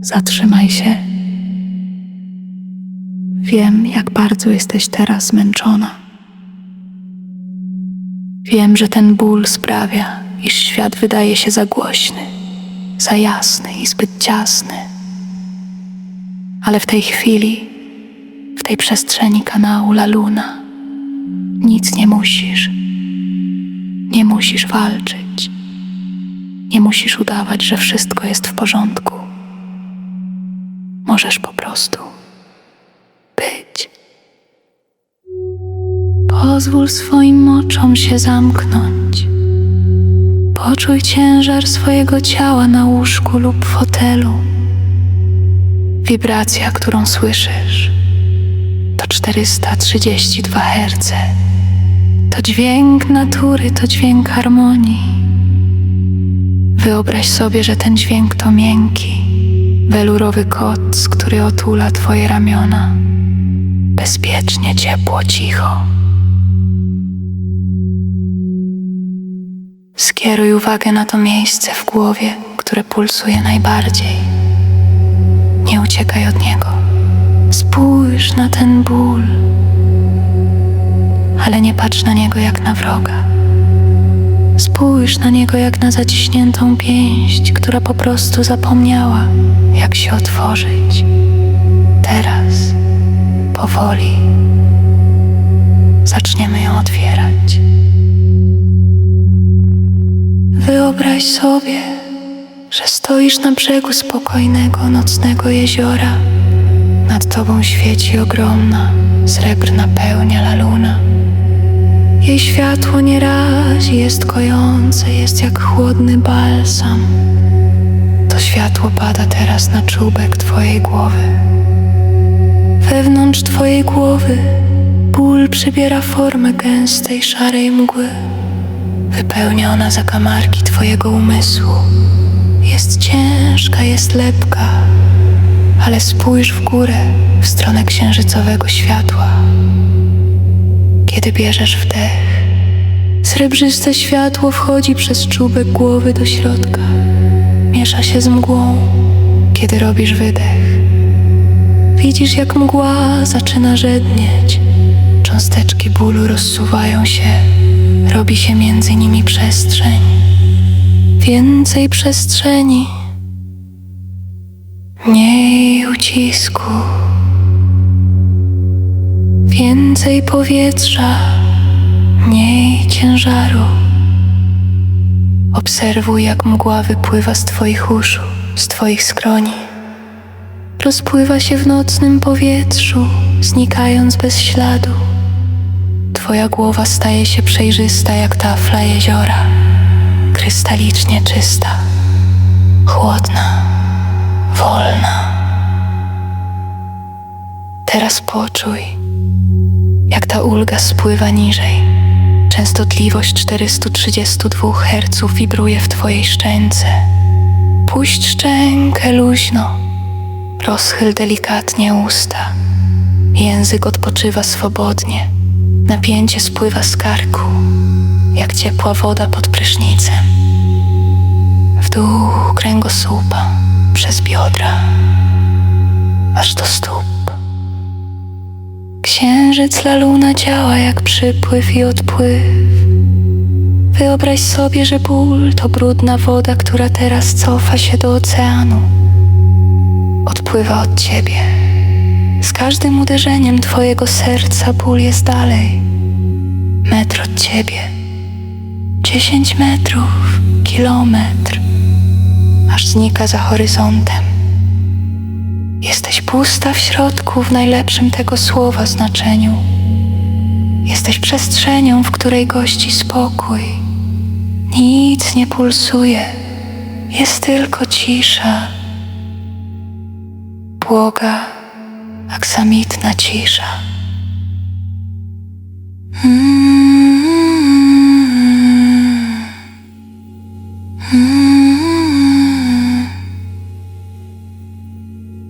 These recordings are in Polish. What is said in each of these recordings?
Zatrzymaj się. Wiem, jak bardzo jesteś teraz zmęczona. Wiem, że ten ból sprawia, iż świat wydaje się za głośny, za jasny i zbyt ciasny. Ale w tej chwili, w tej przestrzeni kanału La Luna, nic nie musisz. Nie musisz walczyć. Nie musisz udawać, że wszystko jest w porządku. Możesz po prostu być. Pozwól swoim oczom się zamknąć. Poczuj ciężar swojego ciała na łóżku lub fotelu. Wibracja, którą słyszysz, to 432 Hz. To dźwięk natury, to dźwięk harmonii. Wyobraź sobie, że ten dźwięk to miękki, welurowy koc, który otula Twoje ramiona. Bezpiecznie, ciepło, cicho. Skieruj uwagę na to miejsce w głowie, które pulsuje najbardziej. Nie uciekaj od niego. Spójrz na ten ból, ale nie patrz na niego jak na wroga. Spójrz na niego jak na zaciśniętą pięść, która po prostu zapomniała, jak się otworzyć. Teraz, powoli, zaczniemy ją otwierać. Wyobraź sobie, że stoisz na brzegu spokojnego, nocnego jeziora. Nad tobą świeci ogromna, srebrna pełnia la luna. Jej światło nie razi, jest kojące, jest jak chłodny balsam. To światło pada teraz na czubek Twojej głowy. Wewnątrz Twojej głowy ból przybiera formę gęstej, szarej mgły. Wypełnia ona zakamarki Twojego umysłu. Jest ciężka, jest lepka, ale spójrz w górę, w stronę księżycowego światła. Kiedy bierzesz wdech, srebrzyste światło wchodzi przez czubek głowy do środka. Miesza się z mgłą, kiedy robisz wydech. Widzisz, jak mgła zaczyna żednieć. Cząsteczki bólu rozsuwają się, robi się między nimi przestrzeń. Więcej przestrzeni, mniej ucisku. Więcej powietrza, mniej ciężaru. Obserwuj, jak mgła wypływa z Twoich uszu, z Twoich skroni. Rozpływa się w nocnym powietrzu, znikając bez śladu. Twoja głowa staje się przejrzysta jak tafla jeziora, krystalicznie czysta, chłodna, wolna. Teraz poczuj, jak ta ulga spływa niżej. Częstotliwość 432 Hz wibruje w Twojej szczęce. Puść szczękę luźno, rozchyl delikatnie usta. Język odpoczywa swobodnie, napięcie spływa z karku, jak ciepła woda pod prysznicem. W dół kręgosłupa, przez biodra, aż do stóp. Księżyc la luna działa jak przypływ i odpływ. Wyobraź sobie, że ból to brudna woda, która teraz cofa się do oceanu. Odpływa od ciebie. Z każdym uderzeniem twojego serca ból jest dalej. Metr od ciebie. Dziesięć metrów, kilometr, aż znika za horyzontem. Jesteś pusta w środku w najlepszym tego słowa znaczeniu. Jesteś przestrzenią, w której gości spokój. Nic nie pulsuje, jest tylko cisza. Błoga, aksamitna cisza.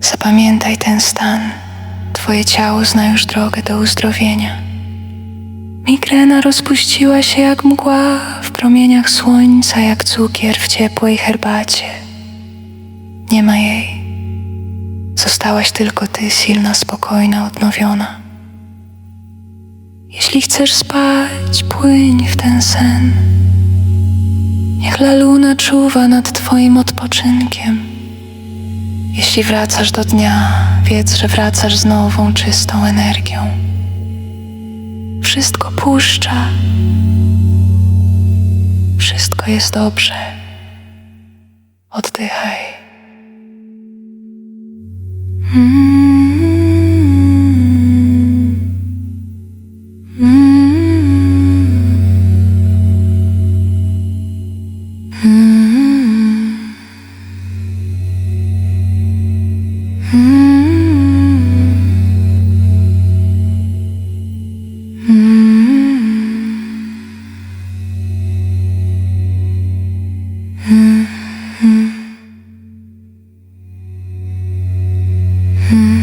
Zapamiętaj ten stan. Twoje ciało zna już drogę do uzdrowienia. Migrena rozpuściła się jak mgła w promieniach słońca, jak cukier w ciepłej herbacie. Nie ma jej. Zostałaś tylko ty, silna, spokojna, odnowiona. Jeśli chcesz spać, płyń w ten sen. Niech la luna czuwa nad twoim odpoczynkiem. Jeśli wracasz do dnia, wiedz, że wracasz z nową, czystą energią. Wszystko puszcza. Wszystko jest dobrze. Oddychaj. Mm-hmm. Mm-hmm. Hmm.